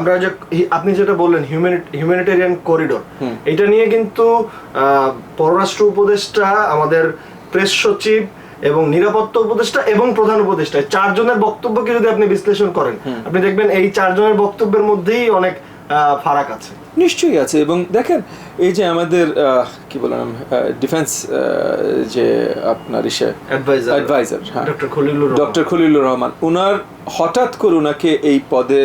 আমরা যে আপনি যেটা বললেন হিউম্যানিটেরিয়ান করিডোর এটা নিয়ে কিন্তু পররাষ্ট্র উপদেষ্টা আমাদের প্রেস সচিব এবং নিরাপত্তা উপদেষ্টা এবং প্রধান উপদেষ্টা চারজনের বক্তব্যকে যদি আপনি বিশ্লেষণ করেন আপনি দেখবেন এই চারজনের বক্তব্যের মধ্যেই অনেক ফারাক আছে। নিশ্চয়ই আছে এবং দেখেন এই যে আমাদের কি বললাম ডিফেন্স যে আপনার ইসে. অ্যাডভাইজার. ডক্টর খলিলুর রহমান। ওনার হঠাৎ করে ওনাকে এই পদে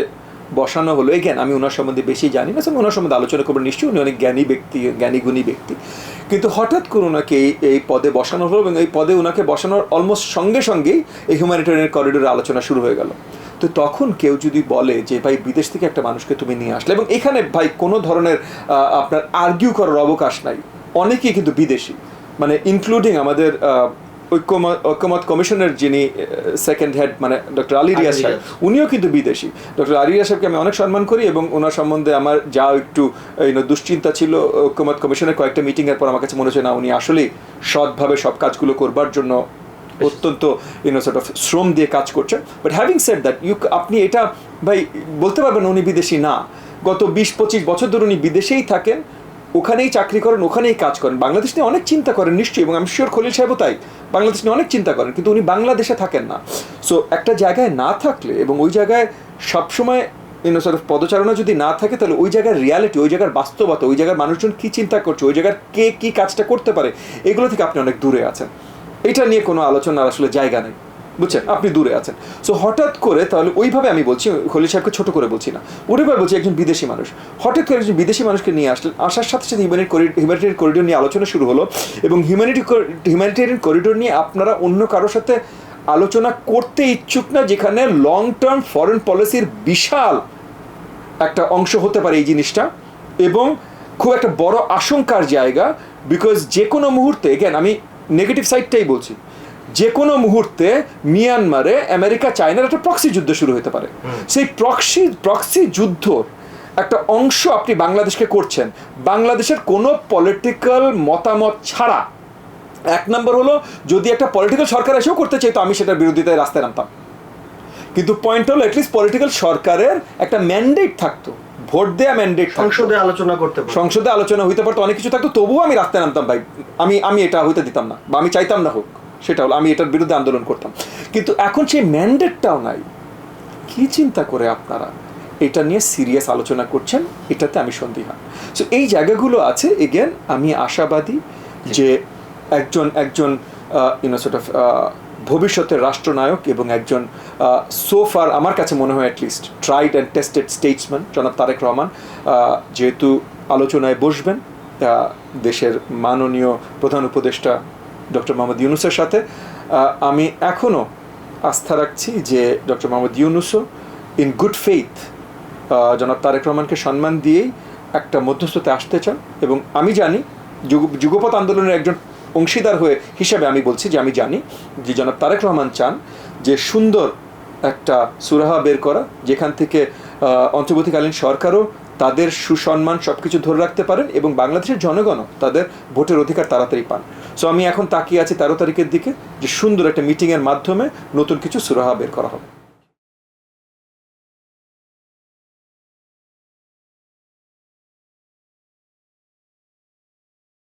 বসানো হলো। এগেন আমি ওনার সম্বন্ধে বেশি জানি না এবং ওনার সম্বন্ধে আলোচনা করব। নিশ্চয়ই উনি অনেক জ্ঞানী ব্যক্তি জ্ঞানী গুণী ব্যক্তি। কিন্তু হঠাৎ করে ওনাকে এই এই পদে বসানো হলো এবং এই পদে ওনাকে বসানোর অলমোস্ট সঙ্গে সঙ্গেই এই হিউম্যানিটেরিয়ান করিডোরের আলোচনা শুরু হয়ে গেল। তো তখন কেউ যদি বলে যে, ভাই, বিদেশ থেকে একটা মানুষকে তুমি নিয়ে আসলে, এবং এখানে, ভাই, কোনো ধরনের আপনার আর্গিউ করার অবকাশ নাই। অনেকেই কিন্তু বিদেশি। মানে ইনক্লুডিং আমাদের ঐক্যমত ঐক্যমত কমিশনের যিনি সেকেন্ড হেড মানে ডক্টর আলী রিয়াজ সাহেব উনিও কিন্তু বিদেশি। ডক্টর আলী রিয়াজ সাহেবকে আমি অনেক সম্মান করি এবং ওনার সম্বন্ধে আমার যা একটু দুশ্চিন্তা ছিল ঐক্যমত কমিশনের কয়েকটা মিটিং এর পর আমার কাছে মনে হচ্ছে না উনি আসলেই সৎভাবে সব কাজগুলো করবার জন্য অত্যন্ত ইউনো সর্ট অফ শ্রম দিয়ে কাজ করছেন। But having said that you আপনি এটা ভাই বলতে পারবেন উনি বিদেশি না। গত বিশ পঁচিশ বছর ধরে উনি বিদেশেই থাকেন ওখানেই চাকরি করেন, ওখানেই কাজ করেন। বাংলাদেশ নিয়ে অনেক চিন্তা করেন, নিশ্চয়ই, এবং আমি শিওর খলিল সাহেবও তাই। বাংলাদেশ নিয়ে অনেক চিন্তা করেন, কিন্তু উনি বাংলাদেশে থাকেন না। সো একটা জায়গায় না থাকলে এবং ওই জায়গায় সবসময় ইউনো সর্ট পদচারণা যদি না থাকে, তাহলে ওই জায়গার রিয়ালিটি ওই জায়গার বাস্তবতা, ওই জায়গার মানুষজন কী চিন্তা করছে, ওই জায়গার কে কী কাজটা করতে পারে, এগুলো থেকে আপনি অনেক দূরে আছেন। এটা নিয়ে কোনো আলোচনার আসলে জায়গা নেই। বুঝছেন? আপনি দূরে আছেন। সো হঠাৎ করে তাহলে ওইভাবে আমি বলছি, খলিল সাহেবকে ছোট করে বলছি না। ওইভাবে বলছি, একজন বিদেশি মানুষ। হঠাৎ করে একজন বিদেশি মানুষকে নিয়ে আসলেন। আসার সাথে সাথে হিউম্যানিট হিউম্যানিটেরিয়ান করিডোর নিয়ে আলোচনা শুরু হলো এবং হিউম্যানিটি হিউম্যানিটেরিয়ান করিডোর নিয়ে আপনারা অন্য কারোর সাথে আলোচনা করতে ইচ্ছুক না, যেখানে লং টার্ম ফরেন পলিসির বিশাল একটা অংশ হতে পারে এই জিনিসটা এবং খুব একটা বড় আশঙ্কার জায়গা বিকজ যে কোনো মুহূর্তে এগেন আমি নেগেটিভ সাইডটাই বলছি। যে কোনো মুহূর্তে মিয়ানমারে আমেরিকা চায়নার একটা প্রক্সি যুদ্ধ শুরু হতে পারে। সেই প্রক্সি প্রক্সি যুদ্ধ একটা অংশ আপনি বাংলাদেশকে করছেন। বাংলাদেশের কোনো পলিটিক্যাল মতামত ছাড়া। এক নম্বর হলো যদি একটা পলিটিক্যাল সরকার এসেও করতে চাইতো আমি সেটার বিরোধিতায় রাস্তায় নামতাম। কিন্তু পয়েন্ট হলো অ্যাটলিস্ট পলিটিক্যাল সরকারের একটা ম্যান্ডেট থাকতো। ভোট দেয়া ম্যান্ডেট সংসদে আলোচনা করতে সংসদে আলোচনা হইতে পারতো অনেক কিছু থাকতো তবুও আমি রাস্তায় নামতাম ভাই। আমি আমি এটা হইতে দিতাম না বা আমি চাইতাম না হোক। সেটা হলো আমি এটার বিরুদ্ধে আন্দোলন করতাম। কিন্তু এখন সেই ম্যান্ডেটটাও নাই। কি চিন্তা করে আপনারা? এটা নিয়ে সিরিয়াস আলোচনা করছেন এটাতে আমি সন্দিহান। সো এই জায়গাগুলো আছে এগেন আমি আশাবাদী যে একজন একজন ইউনো সর্ট অফ ভবিষ্যতের রাষ্ট্রনায়ক এবং একজন সোফার আমার কাছে মনে হয় at least tried and tested statesman জনাব তারেক রহমান যেহেতু আলোচনায় বসবেন দেশের মাননীয় প্রধান উপদেষ্টা ডক্টর মোহাম্মদ ইউনুসের সাথে। আমি এখনও আস্থা রাখছি যে ডক্টর মোহাম্মদ ইউনুসও ইন গুড ফেইথ জনাব তারেক রহমানকে সম্মান দিয়েই একটা মধ্যস্থতে আসতে চান এবং আমি জানি যুগ- যুগপৎ আন্দোলনের একজন অংশীদার হয়ে হিসাবে আমি বলছি যে আমি জানি যে জনাব তারেক রহমান চান যে সুন্দর একটা সুরাহা বের করা, যেখান থেকে অন্তর্বর্তীকালীন সরকারও তাদের সুসম্মান সব কিছু ধরে রাখতে পারেন এবং বাংলাদেশের জনগণও তাদের ভোটের অধিকার তাড়াতাড়ি পান। সো আমি এখন তাকিয়ে আছি তেরো তারিখের দিকে যে সুন্দর একটা মিটিংয়ের মাধ্যমে নতুন কিছু সুরাহা বের করা হবে।